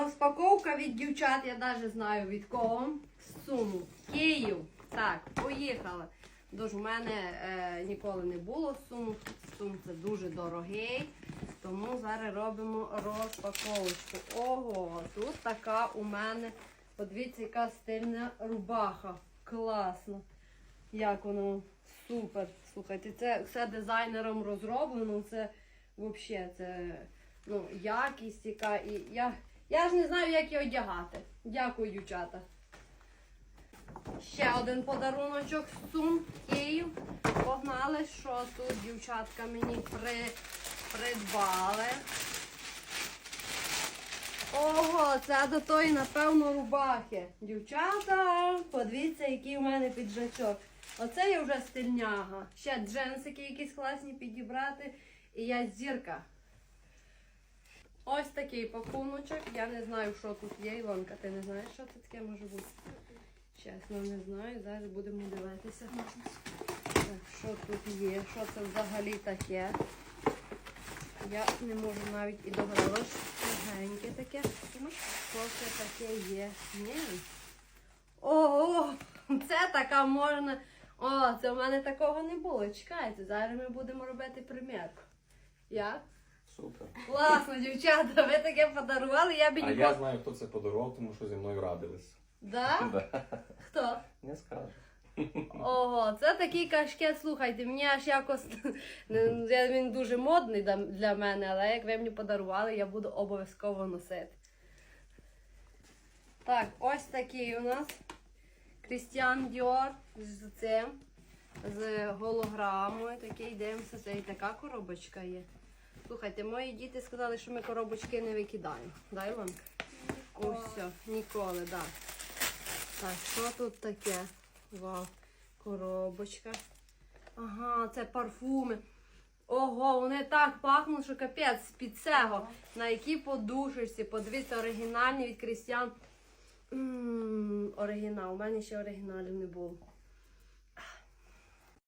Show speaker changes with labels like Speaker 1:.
Speaker 1: Розпаковка від дівчат, я навіть знаю від кого. Суму. Київ. Так, поїхали. Тож у мене е, ніколи не було суму. Сум це дуже дорогий. Тому зараз робимо розпаковочку. Ого, тут така у мене, подивіться, яка стильна рубаха. Класно. Як воно супер. Слухайте, це все дизайнером розроблено. Це взагалі це ну, якість яка. І я, я ж не знаю, як її одягати. Дякую, дівчата. Ще один подаруночок з сум Київ. Погнали, що тут дівчатка мені при, придбали. Ого, це до тої, напевно, рубахи. Дівчата, подивіться, який у мене піджачок. Оце я вже стильняга. Ще джинсики якісь класні підібрати. І я зірка. Такий пакуночок. Я не знаю, що тут є. Ілонка, ти не знаєш, що це таке може бути? Чесно, не знаю. Зараз будемо дивитися. Так, що тут є? Що це взагалі таке? Я не можу навіть і догадалась. Легеньке таке. Що це таке є? Ні. Ого! Це така можна. О, це в мене такого не було. Чекайте, зараз ми будемо робити примірку. Як?
Speaker 2: Супер.
Speaker 1: Класно, дівчата, ви таке подарували, я б
Speaker 2: А
Speaker 1: ніколи.
Speaker 2: я знаю, хто це подарував, тому що зі мною радились.
Speaker 1: Да?
Speaker 2: Да.
Speaker 1: Хто?
Speaker 2: Не скажу.
Speaker 1: Ого, це такий кашкет, слухайте, мені аж якось не- я- він дуже модний да- для мене, але як ви мені подарували, я буду обов'язково носити. Так, ось такий у нас Крістіан Діор з цим, з голограмою. Такий дивимося, це і така коробочка є. Слухайте, мої діти сказали, що ми коробочки не викидаємо. Дай вам? Ось все, ніколи, так. Да. Так, що тут таке? Вау, коробочка. Ага, це парфуми. Ого, вони так пахнуть, що капець з-під цього. На якій подушечці, подивіться, оригінальні від Крістіан. Оригінал. У мене ще оригіналів не було.